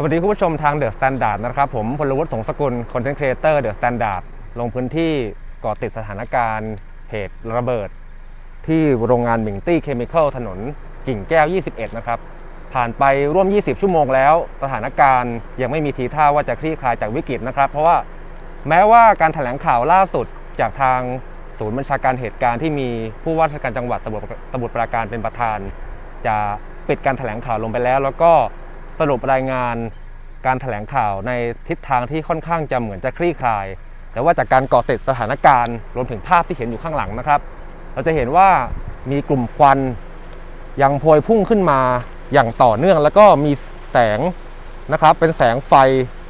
สวัสดีคุณผู้ชมทางเดอะสแตนดาร์ดนะครับผมพลวุฒิสงสกุลคอนเทนต์ครีเอเตอร์เดอะสแตนดาร์ดลงพื้นที่เกาะติดสถานการณ์เหตุระเบิด ที่โรงงานมิงตี้เคมีคอลถนนกิ่งแก้ว 21 นะครับ ผ่านไปร่วม 20 ชั่วโมงแล้ว สถานการณ์ยังไม่มีทีท่าว่าจะคลี่คลายจากวิกฤตนะครับ เพราะว่าแม้ว่าการแถลงข่าวล่าสุดจากทางศูนย์บัญชาการเหตุการณ์ที่มีผู้ว่าราชการจังหวัดสมุทรปราการเป็นประธาน จะปิดการแถลงข่าวลงไปแล้ว แล้วก็ สรุปรายงานการแถลงข่าวในทิศทางที่ค่อนข้างจะเหมือนจะคลี่คลาย แต่ว่าจากการเกาะติดสถานการณ์รวมถึงภาพที่เห็นอยู่ข้างหลังนะครับ เราจะเห็นว่ามีกลุ่มควันยังพวยพุ่งขึ้นมาอย่างต่อเนื่อง แล้วก็มีแสงนะครับเป็นแสงไฟ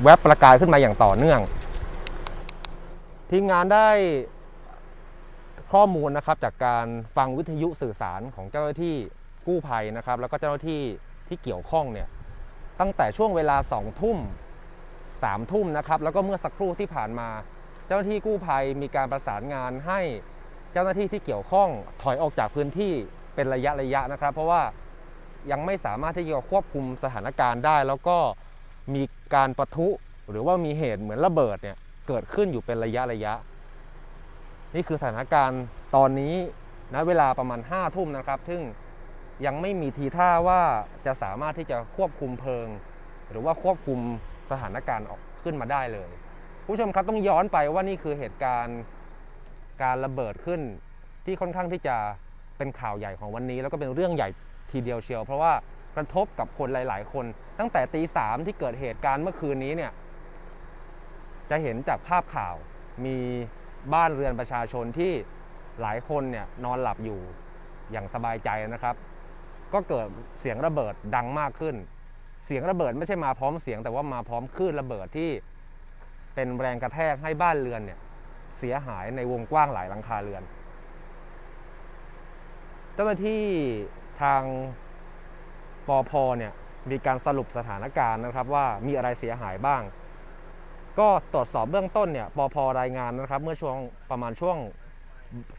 แวบประกายขึ้นมาอย่างต่อเนื่อง ทีมงานได้ข้อมูลนะครับจากการฟังวิทยุสื่อสารของเจ้าหน้าที่กู้ภัยนะครับ แล้วก็เจ้าหน้าที่ที่เกี่ยวข้องเนี่ย ตั้งแต่ช่วงเวลา2ทุ่ม3ทุ่มนะครับแล้วก็เมื่อสักครู่ที่ผ่านมา เจ้าหน้าที่กู้ภัยมีการประสานงานให้เจ้าหน้าที่ที่เกี่ยวข้องถอยออกจากพื้นที่เป็นระยะระยะนะครับ เพราะว่ายังไม่สามารถที่จะควบคุมสถานการณ์ได้ แล้วก็มีการประทุหรือว่ามีเหตุเหมือนระเบิดเนี่ยเกิดขึ้นอยู่เป็นระยะระยะ นี่คือสถานการณ์ตอนนี้ณเวลาประมาณ5ทุ่มนะครับ ซึ่ง ยังไม่มีทีท่าว่าจะสามารถที่จะควบคุมเพลิง หรือว่าควบคุมสถานการณ์ออกขึ้นมาได้เลย ผู้ชมครับต้องย้อนไปว่านี่คือเหตุการณ์การระเบิดขึ้น ที่ค่อนข้างที่จะเป็นข่าวใหญ่ของวันนี้ แล้วก็เป็นเรื่องใหญ่ทีเดียวเชียว เพราะว่ากระทบกับคนหลาย ๆ คน ตั้งแต่ตีสามที่เกิดเหตุการณ์เมื่อคืนนี้เนี่ยจะเห็นจากภาพข่าวมีบ้านเรือนประชาชนที่หลายคนเนี่ยนอนหลับอยู่อย่างสบายใจนะครับ ก็เกิดเสียงระเบิดดังมากขึ้น เสียงระเบิดไม่ใช่มาพร้อมเสียงแต่ว่ามาพร้อมคลื่นระเบิดที่เป็นแรงกระแทกให้บ้านเรือนเนี่ยเสียหายในวงกว้างหลายหลังคาเรือน เจ้าหน้าที่ทางปอพเนี่ยมีการสรุปสถานการณ์นะครับว่ามีอะไรเสียหายบ้าง ก็ตรวจสอบเบื้องต้นเนี่ยปอพรายงานนะครับ เมื่อช่วงประมาณช่วง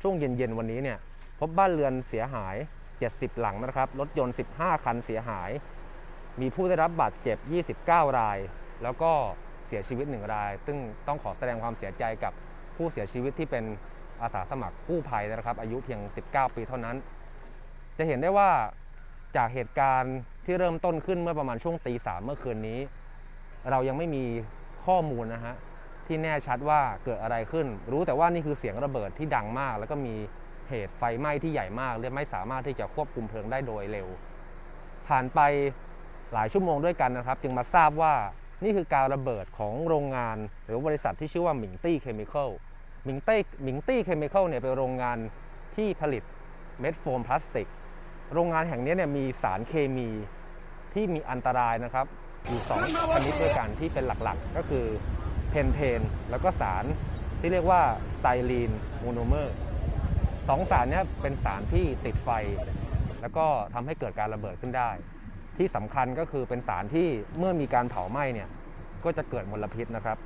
ช่วงเย็นๆวันนี้เนี่ยพบบ้านเรือนเสียหาย 70 หลังนะครับ รถยนต์ 15 คันเสียหาย มีผู้ได้รับบาดเจ็บ 29 ราย แล้วก็เสียชีวิต 1 ราย ซึ่งต้องขอแสดงความเสียใจกับผู้เสียชีวิตที่เป็นอาสาสมัครกู้ภัยนะครับ อายุเพียง 19 ปีเท่านั้น จะเห็นได้ว่าจากเหตุการณ์ที่เริ่มต้นขึ้นเมื่อประมาณช่วงตีสามเมื่อคืนนี้ เรายังไม่มีข้อมูลนะฮะที่แน่ชัดว่าเกิดอะไรขึ้น รู้แต่ว่านี่คือเสียงระเบิดที่ดังมาก แล้วก็มี เหตุไฟไหม้ที่ใหญ่มากและไม่สามารถที่จะควบคุมเพลิงได้โดยเร็ว ผ่านไปหลายชั่วโมงด้วยกันนะครับ จึงมาทราบว่านี่คือการระเบิดของโรงงาน หรือบริษัทที่ชื่อว่าหมิงตี้เคมีคอลหมิงตี้หมิงตี้เคมีคอลเนี่ยเป็นโรงงานที่ผลิตเม็ดโฟมพลาสติก โรงงานแห่งนี้เนี่ยมีสารเคมีที่มีอันตรายนะครับ อยู่สองชนิดด้วยกันที่เป็นหลักๆ ก็คือเพนเทน แล้วก็สารที่เรียกว่าสไตรีนโมโนเมอร์ สองสารนี้เป็นสารที่ติดไฟ แล้วก็ทำให้เกิดการระเบิดขึ้นได้ ที่สำคัญก็คือเป็นสารที่เมื่อมีการเผาไหม้เนี่ยก็จะเกิดมลพิษนะครับ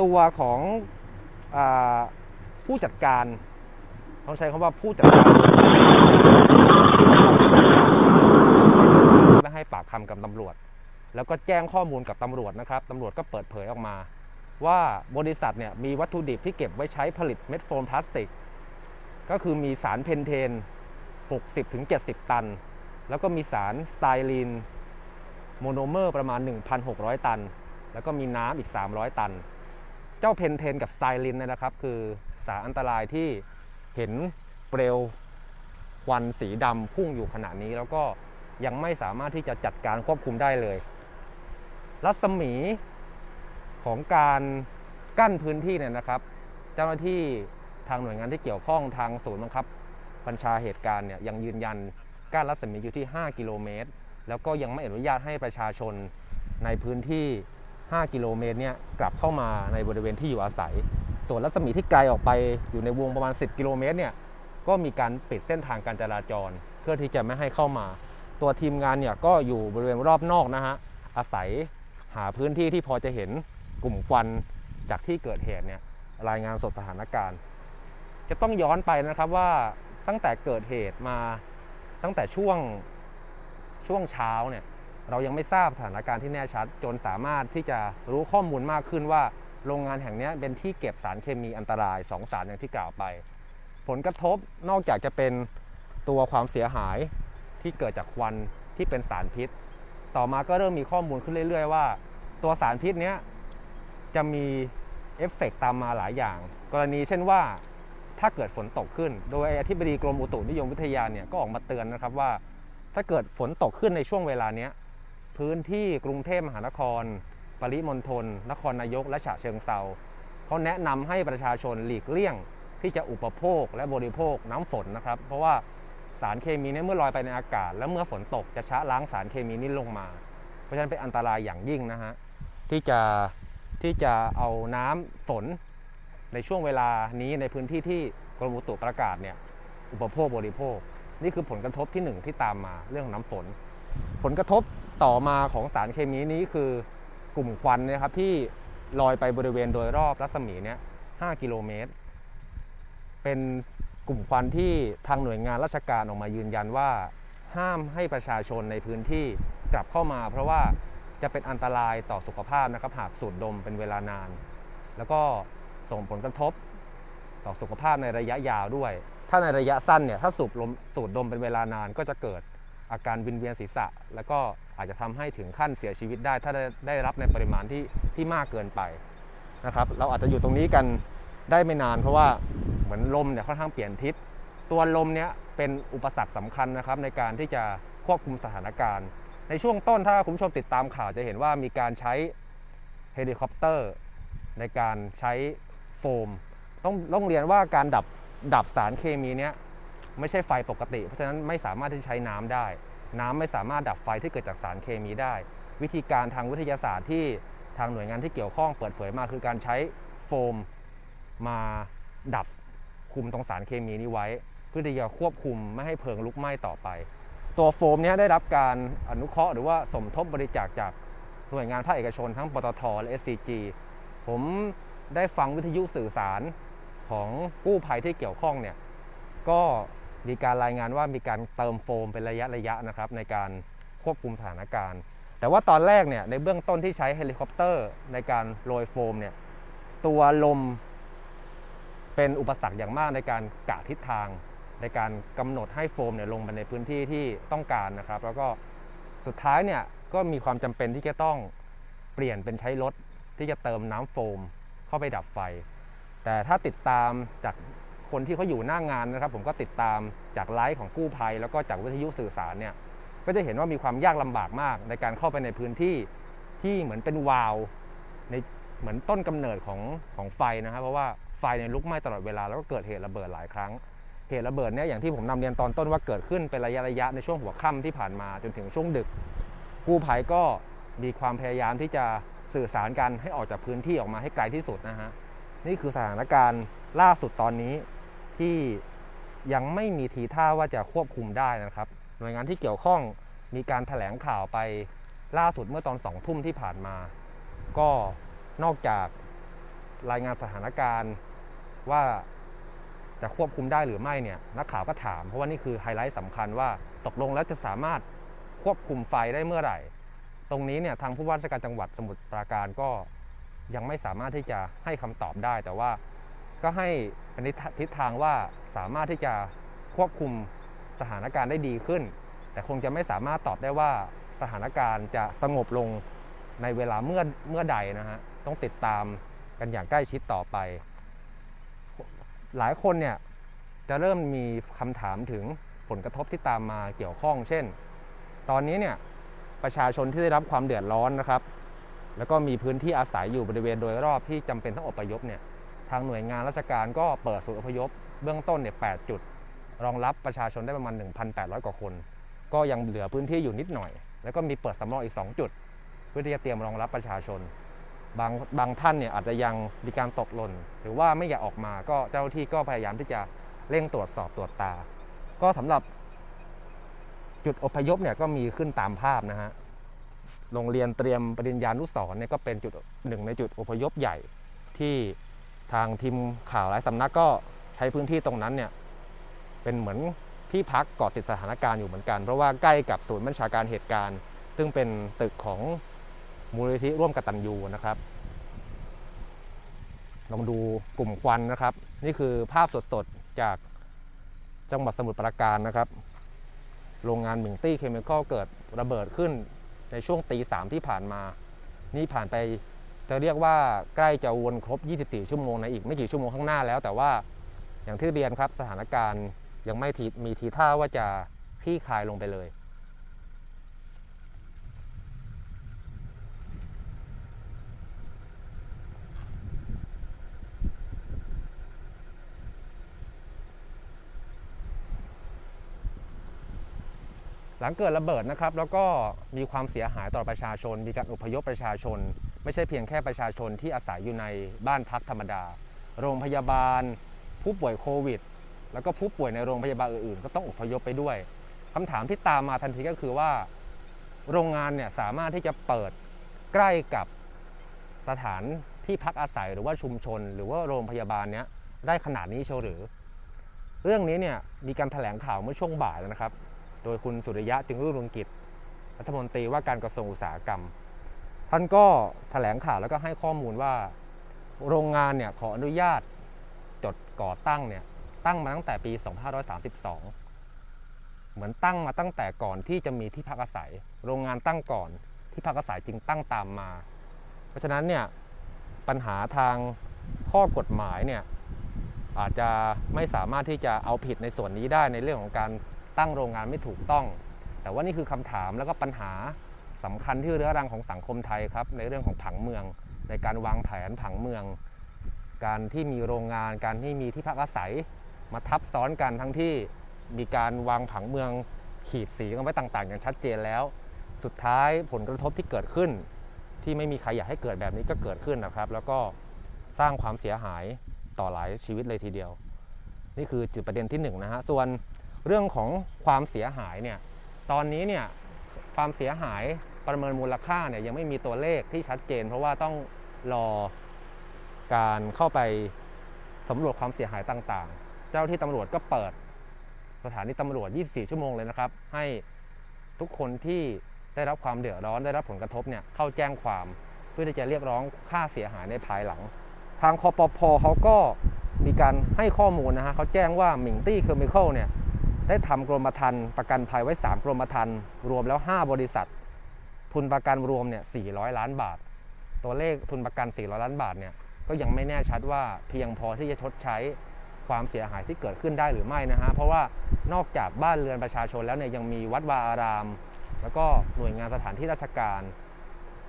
ตัวของอผู้จัดการต้องใช้คำว่าผู้จัดการและให้ปากคำกับตำรวจ แล้วก็แจ้งข้อมูลกับตำรวจนะครับตำรวจก็เปิดเผยออกมา ว่าบริษัทเนี่ยมีวัตถุดิบที่เก็บไว้ใช้ผลิตเม็ดโฟมพลาสติก ก็คือมีสารเพนเทน 60-70 ตัน แล้วก็มีสารสไตรีนโมโนเมอร์ประมาณ 1,600 ตัน แล้วก็มีน้ำอีก 300 ตัน เจ้าเพนเทนกับสไตรีนนะครับ คือสารอันตรายที่เห็นเปลวควันสีดำพุ่งอยู่ขณะนี้ แล้วก็ยังไม่สามารถที่จะจัดการควบคุมได้เลย รัศมีของการกั้นพื้นที่เนี่ยนะครับ เจ้าหน้าที่ ทางหน่วยงานที่เกี่ยวข้องทางศูนย์บังคับ บัญชาเหตุการณ์เนี่ยยังยืนยันกั้นรัศมีอยู่ที่ 5 กิโลเมตร แล้วก็ยังไม่อนุญาตให้ประชาชนในพื้นที่ 5 กิโลเมตรเนี่ยกลับเข้ามาในบริเวณที่อยู่อาศัย ส่วนรัศมีที่ไกลออกไปอยู่ในวงประมาณ 10 กิโลเมตรเนี่ยก็มีการปิดเส้นทางการจราจร เพื่อที่จะไม่ให้เข้ามา ตัวทีมงานเนี่ยก็อยู่บริเวณรอบนอกนะฮะอาศัยหาพื้นที่ที่พอจะเห็นกลุ่มควันจากที่เกิดเหตุเนี่ยรายงานสดสถานการณ์ จะต้องย้อนไปนะครับว่าตั้งแต่เกิดเหตุมาตั้งแต่ช่วงช่วงเช้าเนี่ยเรายังไม่ทราบสถานการณ์ที่แน่ชัด จนสามารถที่จะรู้ข้อมูลมากขึ้นว่า โรงงานแห่งนี้เป็นที่เก็บสารเคมีอันตรายสองสารอย่างที่กล่าวไป ผลกระทบนอกจากจะเป็นตัวความเสียหายที่เกิดจากควันที่เป็นสารพิษ ต่อมาก็เริ่มมีข้อมูลขึ้นเรื่อย ๆ ว่า ตัวสารพิษนี้จะมีเอฟเฟกต์ตามมาหลายอย่าง กรณีเช่นว่า ถ้าเกิดฝนตกขึ้น โดยอธิบดีกรมอุตุนิยมวิทยาเนี่ยก็ออกมาเตือนนะครับว่า ถ้าเกิดฝนตกขึ้นในช่วงเวลาเนี้ยพื้นที่กรุงเทพมหานคร ปริมณฑลนครนายก และฉะเชิงเซาเขาแนะนำให้ประชาชนหลีกเลี่ยง ที่จะอุปโภคและบริโภคน้ำฝนนะครับ เพราะว่าสารเคมีเนี่ยเมื่อลอยไปในอากาศ แล้วเมื่อฝนตกจะชะล้างสารเคมีนี้ลงมา เพราะฉะนั้นเป็นอันตรายอย่างยิ่งนะฮะที่จะที่จะเอาน้ำฝน ในช่วงเวลานี้ในพื้นที่ที่กรมอุตุประกาศเนี่ยอุปโภคบริโภค นี่คือผลกระทบที่หนึ่งที่ตามมาเรื่องน้ำฝน ผลกระทบต่อมาของสารเคมีนี้คือกลุ่มควันนะครับที่ลอยไปบริเวณโดยรอบรัศมีเนี่ย5กิโลเมตร เป็นกลุ่มควันที่ทางหน่วยงานราชการออกมายืนยันว่า ห้ามให้ประชาชนในพื้นที่กลับเข้ามา เพราะว่าจะเป็นอันตรายต่อสุขภาพนะครับหากสูดดมเป็นเวลานาน แล้วก็ ส่งผลกระทบ ต่อสุขภาพในระยะยาวด้วย ถ้าในระยะสั้นเนี่ยถ้าสูบลมสูดดมเป็นเวลานานก็จะเกิดอาการวินเวียนศีรษะ แล้วก็อาจจะทำให้ถึงขั้นเสียชีวิตได้ ถ้าได้ได้รับในปริมาณที่ที่มากเกินไปนะครับ เราอาจจะอยู่ตรงนี้กันได้ไม่นาน เพราะว่าเหมือนลมเนี่ยค่อนข้างเปลี่ยนทิศ ตัวลมเนี่ยเป็นอุปสรรคสำคัญนะครับในการที่จะควบคุมสถานการณ์ ในช่วงต้นถ้าคุณผู้ชมติดตามข่าวจะเห็นว่ามีการใช้เฮลิคอปเตอร์ในการใช้ โฟมต้องต้องเรียนว่าการดับดับสารเคมีเนี้ยไม่ใช่ไฟปกติ เพราะฉะนั้นไม่สามารถที่จะใช้น้ำได้ น้ำไม่สามารถดับไฟที่เกิดจากสารเคมีได้ วิธีการทางวิทยาศาสตร์ที่ทางหน่วยงานที่เกี่ยวข้องเปิดเผยมาคือการใช้โฟมมาดับคุมตรงสารเคมีนี้ไว้ เพื่อที่จะควบคุมไม่ให้เพลิงลุกไหม้ต่อไป ตัวโฟมนี้ได้รับการอนุเคราะห์หรือว่าสมทบบริจาคจากหน่วยงานภาคเอกชนทั้งปตทและ SCG ผม ได้ฟังวิทยุสื่อสารของกู้ภัยที่เกี่ยวข้องเนี่ยก็มีการรายงานว่ามีการเติมโฟมเป็นระยะระยะนะครับในการควบคุมสถานการณ์ แต่ว่าตอนแรกเนี่ยในเบื้องต้นที่ใช้เฮลิคอปเตอร์ในการโรยโฟมเนี่ยตัวลมเป็นอุปสรรคอย่างมากในการกะทิศทาง ในการกำหนดให้โฟมเนี่ยลงไปในพื้นที่ที่ต้องการนะครับ แล้วก็สุดท้ายเนี่ยก็มีความจำเป็นที่จะต้องเปลี่ยนเป็นใช้รถที่จะเติมน้ำโฟม เข้าไปดับไฟ แต่ถ้าติดตามจากคนที่เขาอยู่หน้างงานนะครับ ผมก็ติดตามจากไลฟ์ของกู้ภัย แล้วก็จากวิทยุสื่อสารเนี่ยก็จะเห็นว่ามีความยากลำบากมาก ในการเข้าไปในพื้นที่ที่เหมือนเป็นวาวในเหมือนต้นกำเนิดของของไฟนะครับ เพราะว่าไฟเนี่ยลุกไหม้ตลอดเวลาแล้วก็เกิดเหตุระเบิดหลายครั้ง เหตุระเบิดเนี่ยอย่างที่ผมนำเรียนตอนต้นว่าเกิดขึ้นเป็นระยะระยะในช่วงหัวค่ำที่ผ่านมาจนถึงช่วงดึก กู้ภัยก็มีความพยายามที่จะ สื่อสารกันให้ออกจากพื้นที่ออกมาให้ไกลที่สุดนะฮะนี่คือสถานการณ์ล่าสุดตอนนี้ที่ยังไม่มีทีท่าว่าจะควบคุมได้นะครับ หน่วยงานที่เกี่ยวข้องมีการถแถลงข่าวไปล่าสุดเมื่อตอนสองทุ่มที่ผ่านมา ก็นอกจากรายงานสถานการณ์ว่าจะควบคุมได้หรือไม่เนี่ยนักข่าวก็ถามเพราะว่านี่คือไฮไลท์สำคัญว่าตกลงแล้วจะสามารถควบคุมไฟได้เมื่อไหร่ ตรงนี้เนี่ยทางผู้ว่าราชการจังหวัดสมุทรปราการก็ยังไม่สามารถที่จะให้คำตอบได้ แต่ว่าก็ให้เป็นทิศทางว่าสามารถที่จะควบคุมสถานการณ์ได้ดีขึ้น แต่คงจะไม่สามารถตอบได้ว่าสถานการณ์จะสงบลงในเวลาเมื่อเมื่อใดนะฮะต้องติดตามกันอย่างใกล้ชิดต่อไป หลายคนเนี่ยจะเริ่มมีคำถามถึงผลกระทบที่ตามมาเกี่ยวข้อง เช่น ตอนนี้เนี่ย ประชาชนที่ได้รับความเดือดร้อนนะครับ แล้วก็มีพื้นที่อาศัยอยู่บริเวณโดยรอบที่จำเป็นต้องอพยพเนี่ยทางหน่วยงานราชการก็เปิดศูนย์อพยพ เบื้องต้นเนี่ย8จุด รองรับประชาชนได้ประมาณ 1,800 กว่าคน ก็ยังเหลือพื้นที่อยู่นิดหน่อย แล้วก็มีเปิดสำรองอีก 2 จุด เพื่อที่จะเตรียมรองรับประชาชน บางบางท่านเนี่ยอาจจะยังมีการตกหล่นหรือว่าไม่อยากออกมาก็เจ้าหน้าที่ก็พยายามที่จะเร่งตรวจสอบตรวจตา ก็สำหรับ จุดอพยพเนี่ยก็มีขึ้นตามภาพนะฮะ โรงเรียนเตรียมปริญญานุสรณ์เนี่ยก็เป็นจุดหนึ่งในจุดอพยพใหญ่ที่ทางทีมข่าวหลายสำนักก็ใช้พื้นที่ตรงนั้นเนี่ยเป็นเหมือนที่พักเกาะติดสถานการณ์อยู่เหมือนกัน เพราะว่าใกล้กับศูนย์บัญชาการเหตุการณ์ ซึ่งเป็นตึกของมูลนิธิร่วมกตัญญูนะครับลองดูกลุ่มควันนะครับ นี่คือภาพสดๆจากจังหวัดสมุทรปราการนะครับ โรงงานหมิงตี้เคมีคอลเกิดระเบิดขึ้นในช่วงตีสามที่ผ่านมา นี่ผ่านไปจะเรียกว่าใกล้จะวนครบ 24 ชั่วโมงในอีกไม่กี่ชั่วโมงข้างหน้าแล้ว แต่ว่าอย่างที่เรียนครับสถานการณ์ยังไม่มีทีท่าว่าจะคลี่คลายลงไปเลย หลังเกิดระเบิดนะครับ แล้วก็มีความเสียหายต่อประชาชน มีการอพยพประชาชน ไม่ใช่เพียงแค่ประชาชนที่อาศัยอยู่ในบ้านพักธรรมดา โรงพยาบาล ผู้ป่วยโควิด แล้วก็ผู้ป่วยในโรงพยาบาลอื่นๆ ก็ต้องอพยพไปด้วยคำถามที่ตามมาทันทีก็คือว่า โรงงานเนี่ยสามารถที่จะเปิดใกล้กับสถานที่พักอาศัยหรือว่าชุมชน หรือว่าโรงพยาบาลเนี้ยได้ขนาดนี้เชียวหรือ เรื่องนี้เนี่ยมีการแถลงข่าวเมื่อช่วงบ่ายแล้วนะครับ โดยคุณสุริยะจึงรุ่งเรืองกิจรัฐมนตรีว่าการกระทรวงอุตสาหกรรม ท่านก็แถลงข่าวแล้วก็ให้ข้อมูลว่า โรงงานเนี่ยขออนุญาตจดก่อตั้งเนี่ยตั้งมาตั้งแต่ปี 2532 เหมือนตั้งมาตั้งแต่ก่อนที่จะมีที่พักอาศัย โรงงานตั้งก่อนที่พักอาศัยจึงตั้งตามมา เพราะฉะนั้นเนี่ยปัญหาทางข้อกฎหมายเนี่ยอาจจะไม่สามารถที่จะเอาผิดในส่วนนี้ได้ในเรื่องของการ ตั้งโรงงานไม่ถูกต้อง แต่ว่านี่คือคำถามแล้วก็ปัญหาสำคัญที่เรื้อรังของสังคมไทยครับ ในเรื่องของผังเมือง ในการวางแผนผังเมือง การที่มีโรงงาน การที่มีที่พักอาศัย มาทับซ้อนกันทั้งที่มีการวางผังเมืองขีดสีกันไว้ต่าง ๆ อย่างชัดเจนแล้ว สุดท้ายผลกระทบที่เกิดขึ้น ที่ไม่มีใครอยากให้เกิดแบบนี้ก็เกิดขึ้นนะครับ แล้วก็สร้างความเสียหายต่อหลายชีวิตเลยทีเดียว นี่คือจุดประเด็นที่หนึ่งนะฮะส่วน เรื่องของความเสียหายเนี่ยตอนนี้เนี่ยความเสียหายประเมินมูลค่าเนี่ยยังไม่มีตัวเลขที่ชัดเจน เพราะว่าต้องรอการเข้าไปสำรวจความเสียหายต่างๆ เจ้าที่ตำรวจก็เปิดสถานีตำรวจ 24 ชั่วโมงเลยนะครับ ให้ทุกคนที่ได้รับความเดือดร้อนได้รับผลกระทบเนี่ยเข้าแจ้งความเพื่อที่จะเรียกร้องค่าเสียหายในภายหลัง ทางคอปพเขาก็มีการให้ข้อมูลนะฮะเขาแจ้งว่าหมิงตี้เคมีคอลเนี่ย ได้ทำกรมธรรม์ประกันภัยไว้ 3 กรมธรรม์รวมแล้ว 5 บริษัท ทุนประกันรวมเนี่ย400 ล้านบาท ตัวเลขทุนประกัน 400 ล้านบาทเนี่ยก็ยังไม่แน่ชัดว่าเพียงพอที่จะชดใช้ความเสียหายที่เกิดขึ้นได้หรือไม่นะฮะเพราะว่านอกจากบ้านเรือนประชาชนแล้วเนี่ยยังมีวัดวาอาราม แล้วก็หน่วยงานสถานที่ราชการ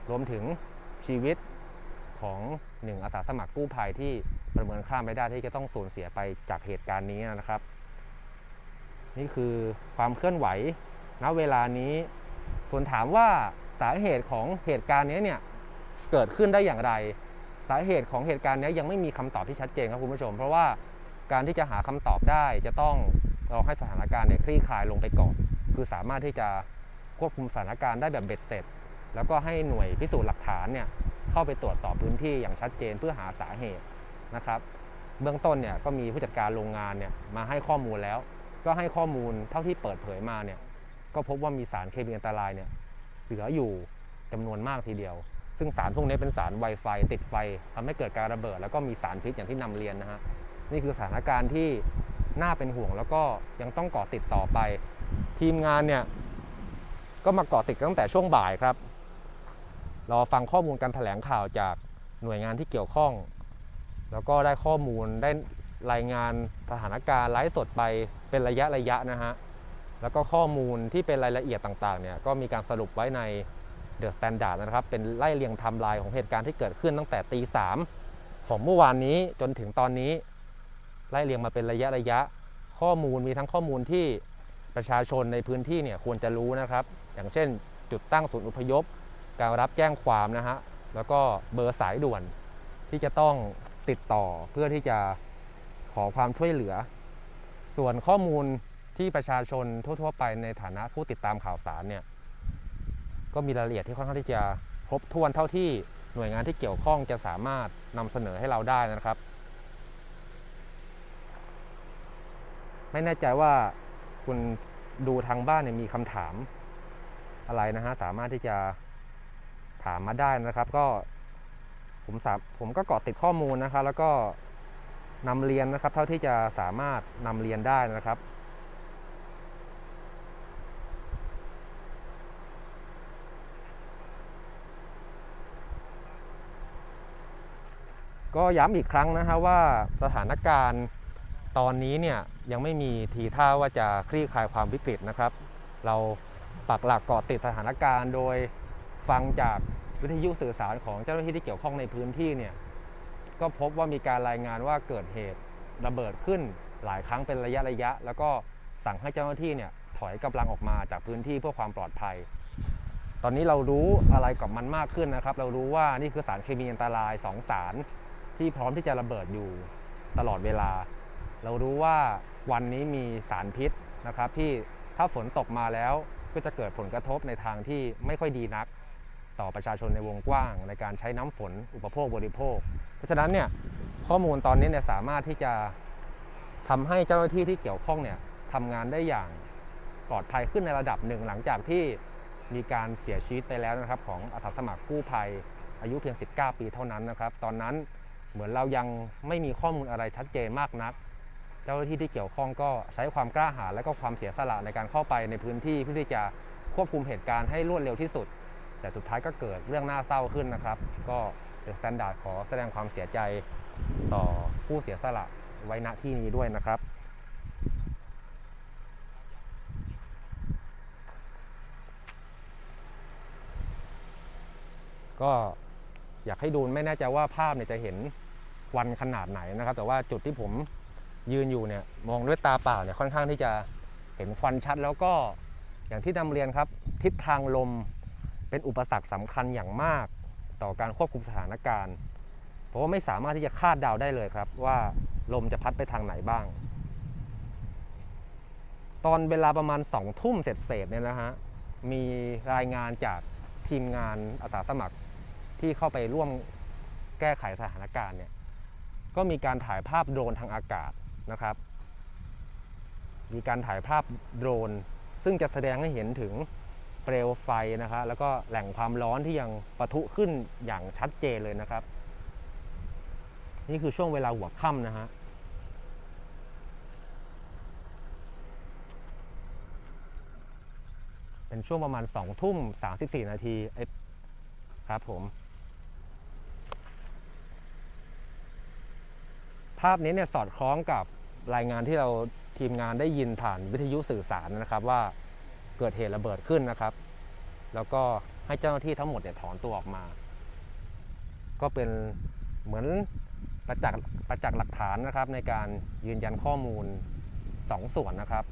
รวมถึงชีวิตของหนึ่งอาสาสมัครกู้ภัยที่ประเมินค่าไม่ได้ที่จะต้องสูญเสียไปจากเหตุการณ์นี้นะครับ นี่คือความเคลื่อนไหวณเวลานี้ ส่วนถามว่าสาเหตุของเหตุการณ์นี้เนี่ยเกิดขึ้นได้อย่างไร สาเหตุของเหตุการณ์นี้ยังไม่มีคำตอบที่ชัดเจนครับคุณผู้ชม เพราะว่าการที่จะหาคำตอบได้จะต้องเราให้สถานการณ์เนี่ยคลี่คลายลงไปก่อน คือสามารถที่จะควบคุมสถานการณ์ได้แบบเบ็ดเสร็จ แล้วก็ให้หน่วยพิสูจน์หลักฐานเนี่ยเข้าไปตรวจสอบพื้นที่อย่างชัดเจนเพื่อหาสาเหตุนะครับ เบื้องต้นเนี่ยก็มีผู้จัดการโรงงานเนี่ยมาให้ข้อมูลแล้ว ก็ให้ข้อมูลเท่าที่เปิดเผยมาเนี่ยก็พบว่ามีสารเคมีอันตรายเนี่ยเหลืออยู่จำนวนมากทีเดียว ซึ่งสารพวกนี้เป็นสาร Wi-Fi ติดไฟทำให้เกิดการระเบิด แล้วก็มีสารพิษอย่างที่นำเรียนนะฮะนี่คือสถานการณ์ที่น่าเป็นห่วงแล้วก็ยังต้องเกาะติดต่อไป ทีมงานเนี่ยก็มาเกาะติดตั้งแต่ช่วงบ่ายครับรอฟังข้อมูลการถแถลงข่าวจากหน่วยงานที่เกี่ยวข้อง แล้วก็ได้ข้อมูลได้ รายงานสถานการณ์ไลฟ์สดไปเป็นระยะระยะนะฮะ แล้วก็ข้อมูลที่เป็นรายละเอียดต่างๆเนี่ยก็มีการสรุปไว้ในเดอะสแตนดาร์ดนะครับ เป็นไล่เรียงไทม์ไลน์ของเหตุการณ์ที่เกิดขึ้นตั้งแต่ตีสามของเมื่อวานนี้จนถึงตอนนี้ ไล่เรียงมาเป็นระยะระยะ ข้อมูลมีทั้งข้อมูลที่ประชาชนในพื้นที่เนี่ยควรจะรู้นะครับ อย่างเช่น จุดตั้งศูนย์อพยพ การรับแจ้งความนะฮะแล้วก็เบอร์สายด่วนที่จะต้องติดต่อเพื่อที่จะ ขอความช่วยเหลือ ส่วนข้อมูลที่ประชาชนทั่ว ๆ ไปในฐานะผู้ติดตามข่าวสารเนี่ยก็มีรายละเอียดที่ค่อนข้างที่จะครบถ้วนเท่าที่หน่วยงานที่เกี่ยวข้องจะสามารถนำเสนอให้เราได้นะครับ ไม่แน่ใจว่าคุณดูทางบ้านเนี่ยมีคำถามอะไรนะฮะสามารถที่จะถามมาได้นะครับ ก็ผมผมก็เกาะติดข้อมูลนะครับ แล้วก็ นำเรียนนะครับ เท่าที่จะสามารถนำเรียนได้นะครับก็ย้ำอีกครั้งนะฮะว่าสถานการณ์ตอนนี้เนี่ยยังไม่มีทีท่าว่าจะคลี่คลายความวิกฤตนะครับ เราปักหลักเกาะติดสถานการณ์ โดยฟังจากวิทยุสื่อสารของเจ้าหน้าที่ที่เกี่ยวข้องในพื้นที่เนี่ย ก็พบว่ามีการรายงานว่าเกิดเหตุระเบิดขึ้นหลายครั้งเป็นระยะระยะ แล้วก็สั่งให้เจ้าหน้าที่เนี่ยถอยกำลังออกมาจากพื้นที่เพื่อความปลอดภัย ตอนนี้เรารู้อะไรกับมันมากขึ้นนะครับ เรารู้ว่านี่คือสารเคมีอันตรายสองสารที่พร้อมที่จะระเบิดอยู่ตลอดเวลา เรารู้ว่าวันนี้มีสารพิษนะครับที่ถ้าฝนตกมาแล้วก็จะเกิดผลกระทบในทางที่ไม่ค่อยดีนัก ต่อประชาชนในวงกว้าง ในการใช้น้ำฝนอุปโภคบริโภค เพราะฉะนั้นเนี่ยข้อมูลตอนนี้เนี่ยสามารถที่จะทำให้เจ้าหน้าที่ที่เกี่ยวข้องเนี่ยทำงานได้อย่างปลอดภัยขึ้นในระดับหนึ่งหลังจากที่มีการเสียชีวิตไปแล้วนะครับ ของอาสาสมัครกู้ภัย อายุเพียง 19 ปีเท่านั้นนะครับ ตอนนั้นเหมือนเรายังไม่มีข้อมูลอะไรชัดเจนมากนัก เจ้าหน้าที่ที่เกี่ยวข้องก็ใช้ความกล้าหาญและก็ความเสียสละในการเข้าไปในพื้นที่เพื่อที่จะควบคุมเหตุการณ์ให้รวดเร็วที่สุด แต่สุดท้ายก็เกิดเรื่องน่าเศร้าขึ้นนะครับ ก็ เดอะสแตนดาร์ดขอแสดงความเสียใจต่อผู้เสียสละไว้ณที่นี้ด้วยนะครับก็อยากให้ดูไม่แน่ใจว่าภาพเนี่ยจะเห็นควันขนาดไหนนะครับ แต่ว่าจุดที่ผมยืนอยู่เนี่ยมองด้วยตาเปล่าเนี่ยค่อนข้างที่จะเห็นควันชัด แล้วก็อย่างที่นำเรียนครับ ทิศทางลมเป็นอุปสรรคสำคัญอย่างมาก ต่อการควบคุมสถานการณ์ เพราะว่าไม่สามารถที่จะคาดเดาได้เลยครับ ว่าลมจะพัดไปทางไหนบ้าง ตอนเวลาประมาณสองทุ่มเสร็จเสร็จเนี่ยนะฮะมีรายงานจากทีมงานอาสาสมัครที่เข้าไปร่วมแก้ไขสถานการณ์เนี่ยก็มีการถ่ายภาพโดรนทางอากาศนะครับ มีการถ่ายภาพโดรน ซึ่งจะแสดงให้เห็นถึง เปลวไฟนะครับแล้วก็แหล่งความร้อนที่ยังปะทุขึ้นอย่างชัดเจนเลยนะครับ นี่คือช่วงเวลาหัวค่ำนะฮะเป็นช่วงประมาณ2ทุ่ม34 นาทีครับผม ภาพนี้เนี่ยสอดคล้องกับรายงานที่เราทีมงานได้ยินผ่านวิทยุสื่อสารนะครับว่า เกิดเหตุระเบิดขึ้นนะครับ แล้วก็ให้เจ้าหน้าที่ทั้งหมดเนี่ยถอนตัวออกมา ก็เป็นเหมือนประจักษ์ประจักษ์หลักฐานนะครับ ในการยืนยันข้อมูลสองส่วนนะครับ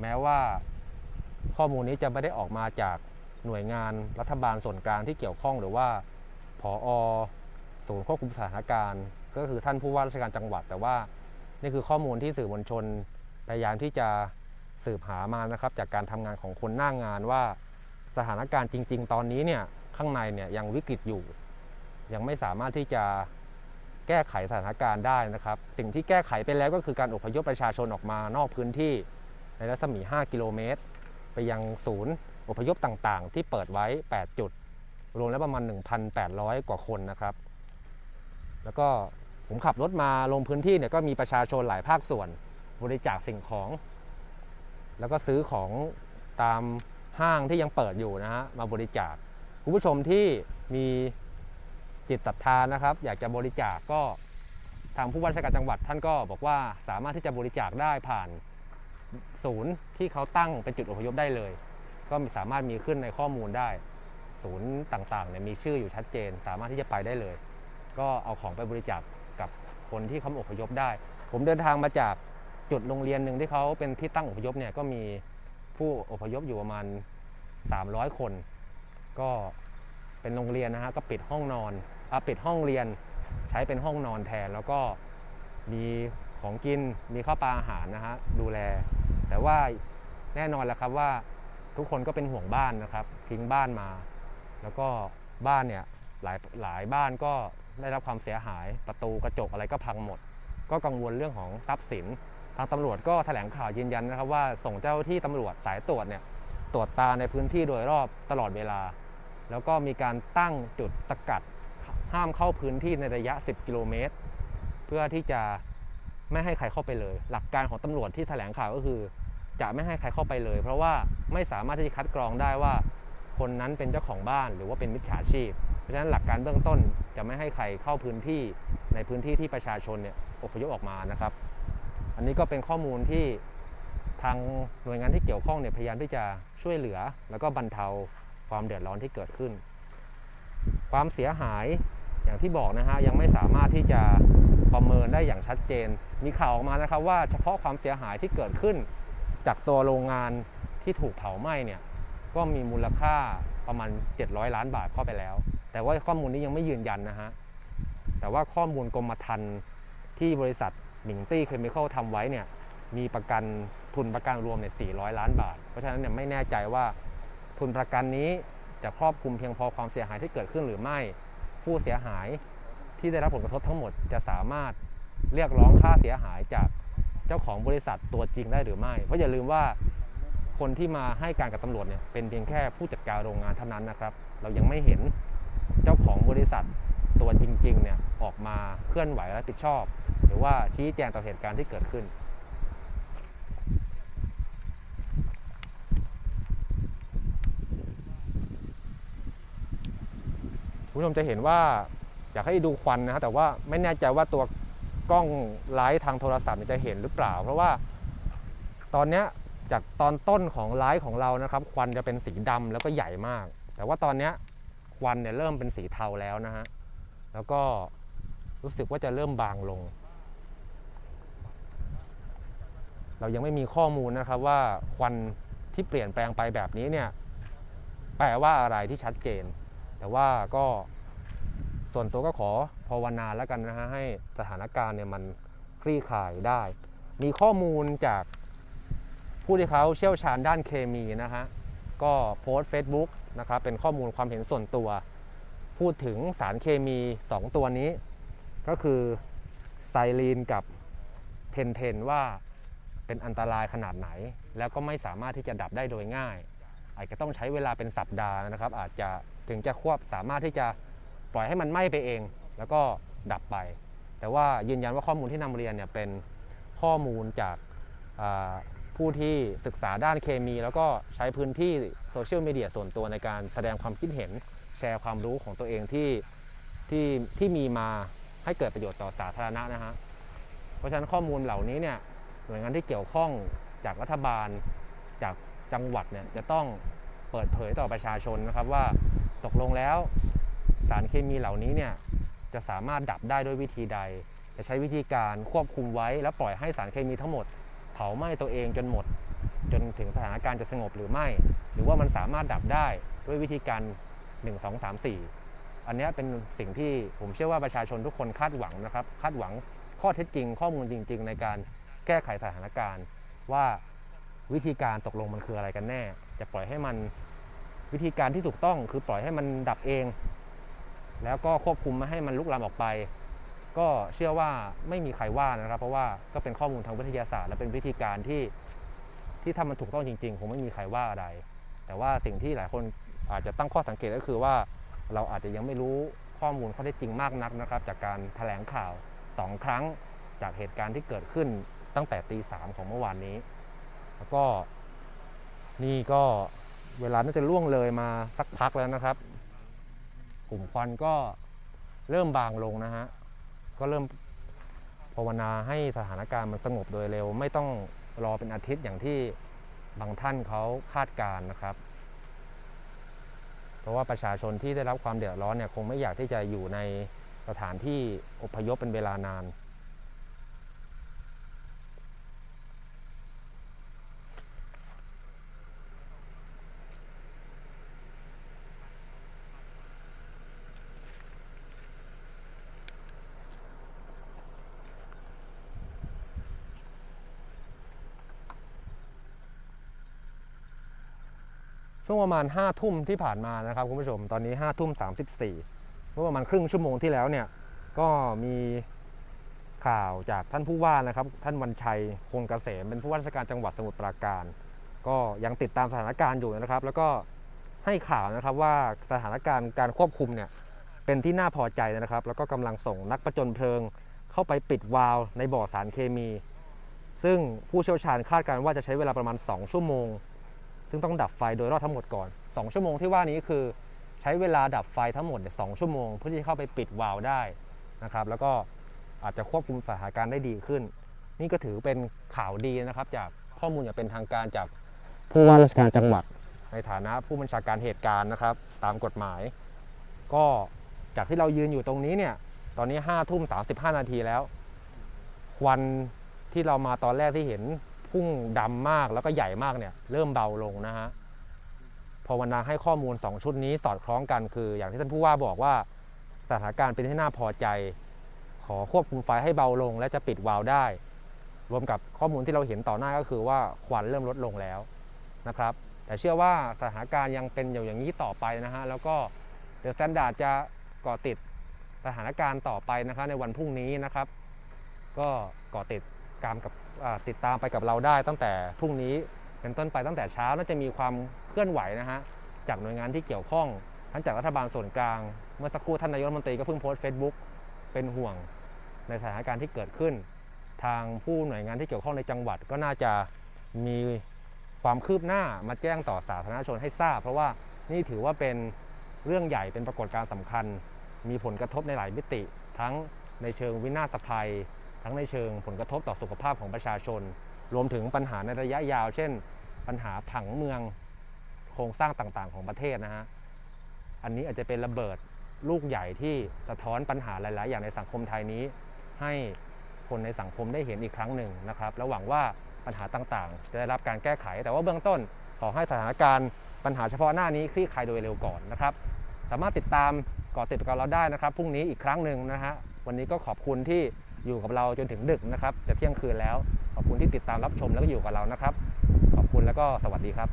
แม้ว่าข้อมูลนี้จะไม่ได้ออกมาจากหน่วยงานรัฐบาลส่วนกลางที่เกี่ยวข้องหรือว่าผอศูนย์ควบคุมสถานการณ์ ก็คือท่านผู้ว่าราชการจังหวัด แต่ว่านี่คือข้อมูลที่สื่อมวลชนพยายามที่จะ สืบหามานะครับจากการทำงานของคนหน้างงานว่า สถานการณ์จริง ๆ ตอนนี้เนี่ยข้างในเนี่ยยังวิกฤตอยู่ ยังไม่สามารถที่จะแก้ไขสถานการณ์ได้นะครับ สิ่งที่แก้ไขไปแล้วก็คือการอพยพประชาชนออกมานอกพื้นที่ในรัศมี 5 กิโลเมตร ไปยังศูนย์อพยพต่างๆ ที่เปิดไว้ 8 จุด รวมแล้วประมาณ 1,800 กว่าคนนะครับ แล้วก็ผมขับรถมาลงพื้นที่เนี่ยก็มีประชาชนหลายภาคส่วน บริจาคสิ่งของ แล้วก็ซื้อของตามห้างที่ยังเปิดอยู่นะฮะมาบริจาคคุณผู้ชมที่มีจิตศรัทธานะครับ อยากจะบริจาคก็ทางผู้ว่าราชการจังหวัดท่านก็บอกว่าสามารถที่จะบริจาคได้ผ่านศูนย์ที่เขาตั้งเป็นจุดอพยพได้เลย ก็สามารถมีขึ้นในข้อมูลได้ ศูนย์ต่างๆเนี่ยมีชื่ออยู่ชัดเจน สามารถที่จะไปได้เลย ก็เอาของไปบริจาคกับคนที่เขาอพยพได้ ผมเดินทางมาจาก จุดโรงเรียนหนึ่งที่เขาเป็นที่ตั้งอพยพเนี่ยก็มีผู้อพยพอยู่ประมาณ 300 คน ก็เป็นโรงเรียนนะฮะก็ปิดห้องนอนอปิดห้องเรียนใช้เป็นห้องนอนแทน แล้วก็มีของกินมีข้าวปลาอาหารนะฮะดูแล แต่ว่าแน่นอนแล้วครับว่าทุกคนก็เป็นห่วงบ้านนะครับ ทิ้งบ้านมา แล้วก็บ้านเนี่ยหลายหลายบ้านก็ได้รับความเสียหายประตูกระจกอะไรก็พังหมด ก็กังวลเรื่องของทรัพย์สิน ทางตำรวจก็แถลงข่าวยืนยันนะครับว่าส่งเจ้าที่ตำรวจสายตรวจเนี่ยตรวจตาในพื้นที่โดยรอบตลอดเวลา แล้วก็มีการตั้งจุดสกัดห้ามเข้าพื้นที่ในระยะ 10 กิโลเมตร เพื่อที่จะไม่ให้ใครเข้าไปเลย หลักการของตำรวจที่แถลงข่าวก็คือ จะไม่ให้ใครเข้าไปเลย เพราะว่าไม่สามารถที่จะคัดกรองได้ว่า คนนั้นเป็นเจ้าของบ้านหรือว่าเป็นมิจฉาชีพ เพราะฉะนั้นหลักการเบื้องต้นจะไม่ให้ใครเข้าพื้นที่ในพื้นที่ที่ประชาชนเนี่ยอพยพออกมานะครับ อันนี้ก็เป็นข้อมูลที่ทางหน่วยงานที่เกี่ยวข้องเนี่ยพยายามที่จะช่วยเหลือ แล้วก็บรรเทาความเดือดร้อนที่เกิดขึ้น ความเสียหายอย่างที่บอกนะฮะยังไม่สามารถที่จะประเมินได้อย่างชัดเจน มีข่าวออกมานะครับว่าเฉพาะความเสียหายที่เกิดขึ้น จากตัวโรงงานที่ถูกเผาไหม้เนี่ยก็มีมูลค่าประมาณ 700 ล้านบาทเข้าไปแล้ว แต่ว่าข้อมูลนี้ยังไม่ยืนยันนะฮะแต่ว่าข้อมูลกรมธรรม์ที่บริษัท หมิงตี้เคมีคอลทำไว้เนี่ยมีประกันทุนประกันรวมเนี่ย400 ล้านบาท เพราะฉะนั้นเนี่ยไม่แน่ใจว่าทุนประกันนี้จะครอบคลุมเพียงพอความเสียหายที่เกิดขึ้นหรือไม่ ผู้เสียหายที่ได้รับผลกระทบทั้งหมดจะสามารถเรียกร้องค่าเสียหายจากเจ้าของบริษัทตัวจริงได้หรือไม่ เพราะอย่าลืมว่าคนที่มาให้การกับตำรวจเนี่ยเป็นเพียงแค่ผู้จัดการโรงงานเท่านั้นนะครับ เรายังไม่เห็นเจ้าของบริษัทตัวจริงๆเนี่ยออกมาเคลื่อนไหวและรับผิดชอบ หรือว่าชี้แจงต่อเหตุการณ์ที่เกิดขึ้นคุณผู้ชมจะเห็นว่าอยากให้ดูควันนะแต่ว่าไม่แน่ใจว่าตัวกล้องไลฟ์ทางโทรศัพท์จะเห็นหรือเปล่า เพราะว่าตอนนี้จากตอนต้นของไลฟ์ของเรานะครับ ควันจะเป็นสีดำแล้วก็ใหญ่มาก แต่ว่าตอนนี้ควันเนี่ยเริ่มเป็นสีเทาแล้วนะฮะแล้วก็รู้สึกว่าจะเริ่มบางลง เรายังไม่มีข้อมูลนะครับว่าควันที่เปลี่ยนแปลงไปแบบนี้เนี่ยแปลว่าอะไรที่ชัดเจน แต่ว่าก็ส่วนตัวก็ขอภาวนาแล้วกันนะฮะให้สถานการณ์เนี่ยมันคลี่คลายได้ มีข้อมูลจากผู้ที่เขาเชี่ยวชาญด้านเคมีนะฮะก็โพสต์ Facebook นะครับเป็นข้อมูลความเห็นส่วนตัว พูดถึงสารเคมี 2 ตัวนี้ ก็คือไซลีนกับเพนเทนว่า เป็นอันตรายขนาดไหน แล้วก็ไม่สามารถที่จะดับได้โดยง่าย อาจจะต้องใช้เวลาเป็นสัปดาห์นะครับ อาจจะถึงจะควบสามารถที่จะปล่อยให้มันไหม้ไปเอง แล้วก็ดับไป แต่ว่ายืนยันว่าข้อมูลที่นำเรียนเนี่ยเป็นข้อมูลจากผู้ที่ศึกษาด้านเคมี แล้วก็ใช้พื้นที่โซเชียลมีเดียส่วนตัวในการแสดงความคิดเห็นแชร์ความรู้ของตัวเองที่ที่ที่มีมาให้เกิดประโยชน์ต่อสาธารณะนะฮะเพราะฉะนั้นข้อมูลเหล่านี้เนี่ย หน่วยงานที่เกี่ยวข้องจากรัฐบาลจากจังหวัดเนี่ยจะต้องเปิดเผยต่อประชาชนนะครับว่าตกลงแล้วสารเคมีเหล่านี้เนี่ยจะสามารถดับได้ด้วยวิธีใด จะใช้วิธีการควบคุมไว้ แล้วปล่อยให้สารเคมีทั้งหมด เผาไหม้ตัวเองจนหมด จนถึงสถานการณ์จะสงบหรือไม่ หรือว่ามันสามารถดับได้ด้วยวิธีการ 1 2 3 4 อันนี้เป็นสิ่งที่ผมเชื่อว่าประชาชนทุกคนคาดหวังนะครับ คาดหวังข้อเท็จจริง ข้อมูลจริง ๆ ในการ แก้ไขสถานการณ์ ว่าวิธีการตกลงมันคืออะไรกันแน่ จะปล่อยให้มันวิธีการที่ถูกต้องคือปล่อยให้มันดับเอง แล้วก็ควบคุมไม่ให้มันลุกลามออกไป ก็เชื่อว่าไม่มีใครว่านะครับ เพราะว่าก็เป็นข้อมูลทางวิทยาศาสตร์และเป็นวิธีการที่ที่ถ้ามันถูกต้องจริงๆคงไม่มีใครว่าอะไร แต่ว่าสิ่งที่หลายคนอาจจะตั้งข้อสังเกตก็คือว่าเราอาจจะยังไม่รู้ข้อมูลข้อเท็จจริงมากนักนะครับ จากการแถลงข่าว 2 ครั้งจากเหตุการณ์ที่เกิดขึ้น ตั้งแต่ตีสามของเมื่อวานนี้ แล้วก็นี่ก็เวลาน่าจะล่วงเลยมาสักพักแล้วนะครับ กลุ่มควันก็เริ่มบางลงนะฮะ ก็เริ่มภาวนาให้สถานการณ์มันสงบโดยเร็ว ไม่ต้องรอเป็นอาทิตย์อย่างที่บางท่านเขาคาดการณ์นะครับ เพราะว่าประชาชนที่ได้รับความเดือดร้อนเนี่ยคงไม่อยากที่จะอยู่ในสถานที่อพยพเป็นเวลานาน ช่วงประมาณ5้าทุ่มที่ผ่านมานะครับคุณผู้ชมตอนนี้5้าทุ่มสามสิเมื่อประมาณครึ่งชั่วโมงที่แล้วเนี่ยก็มีข่าวจากท่านผู้ว่านะครับ ท่านวันชัยคงเกษมเป็นผู้ว่าราชการจังหวัดสมุทรปราการ ก็ยังติดตามสถานการณ์อยู่นะครับ แล้วก็ให้ข่าวนะครับว่าสถานการณ์การควบคุมเนี่ยเป็นที่น่าพอใจนะครับ แล้วก็กำลังส่งนักประจนเพลิง เข้าไปปิดวาล์วในบ่อสารเคมี ซึ่งผู้เชี่ยวชาญคาดการณ์ว่าจะใช้เวลาประมาณ 2 ชั่วโมง ซึ่งต้องดับไฟโดยรอบทั้งหมดก่อน 2 ชั่วโมงที่ว่านี้คือ ใช้เวลาดับไฟทั้งหมดเนี่ยสองชั่วโมง เพื่อที่จะเข้าไปปิดวาล์วได้นะครับ แล้วก็อาจจะควบคุมสถานการณ์ได้ดีขึ้น นี่ก็ถือเป็นข่าวดีนะครับ จากข้อมูลอย่างเป็นทางการจากผู้ว่าราชการจังหวัด ในฐานะผู้บัญชาการเหตุการณ์นะครับ ตามกฎหมาย ก็จากที่เรายืนอยู่ตรงนี้เนี่ยตอนนี้5้าทุ่มสานาทีแล้ว ควันที่เรามาตอนแรกที่เห็น พุ่งดำมากแล้วก็ใหญ่มากเนี่ยเริ่มเบาลงนะฮะพอวันนาให้ข้อมูล 2 ชุดนี้สอดคล้องกันคือ อย่างที่ท่านผู้ว่าบอกว่าสถานการณ์เป็นที่น่าพอใจ ขอควบคุมไฟให้เบาลง และจะปิดวาล์วได้ รวมกับข้อมูลที่เราเห็นต่อหน้าก็คือว่าควันเริ่มลดลงแล้วนะครับ แต่เชื่อว่าสถานการณ์ยังเป็นอยู่อย่างนี้ต่อไปนะฮะแล้วก็เดอะสแตนดาร์ดจะเกาะติดสถานการณ์ต่อไปนะครับในวันพรุ่งนี้นะครับ ก็เกาะติด ตามกับติดตามไปกับเราได้ตั้งแต่พรุ่งนี้เป็นต้นไปตั้งแต่เช้าน่าจะมีความเคลื่อนไหวนะฮะจากหน่วยงานที่เกี่ยวข้องทั้งจากรัฐบาลส่วนกลาง เมื่อสักครู่ท่านนายกรัฐมนตรีก็เพิ่งโพสต์เฟซบุ๊กเป็นห่วงในสถานการณ์ที่เกิดขึ้น ทางผู้หน่วยงานที่เกี่ยวข้องในจังหวัดก็น่าจะมีความคืบหน้ามาแจ้งต่อสาธารณชนให้ทราบ เพราะว่านี่ถือว่าเป็นเรื่องใหญ่เป็นปรากฏการณ์สำคัญ มีผลกระทบในหลายมิติ ทั้งในเชิงวินาศภัย ทั้งในเชิงผลกระทบต่อสุขภาพของประชาชน รวมถึงปัญหาในระยะยาว เช่น ปัญหาผังเมืองโครงสร้างต่างๆ ของประเทศนะฮะอันนี้อาจจะเป็นระเบิดลูกใหญ่ที่สะท้อนปัญหาหลาย ๆ อย่างในสังคมไทยนี้ ให้คนในสังคมได้เห็นอีกครั้งหนึ่งนะครับและหวังว่าปัญหาต่างๆ จะได้รับการแก้ไข แต่ว่าเบื้องต้นขอให้สถานการณ์ปัญหาเฉพาะหน้านี้คลี่คลายโดยเร็วก่อนนะครับ สามารถติดตามเกาะติดกับเราได้นะครับพรุ่งนี้อีกครั้งหนึ่งนะฮะวันนี้ก็ขอบคุณที่ อยู่กับเราจนถึงดึกนะครับจะเที่ยงคืนแล้ว ขอบคุณที่ติดตามรับชมแล้วก็อยู่กับเรานะครับ ขอบคุณแล้วก็สวัสดีครับ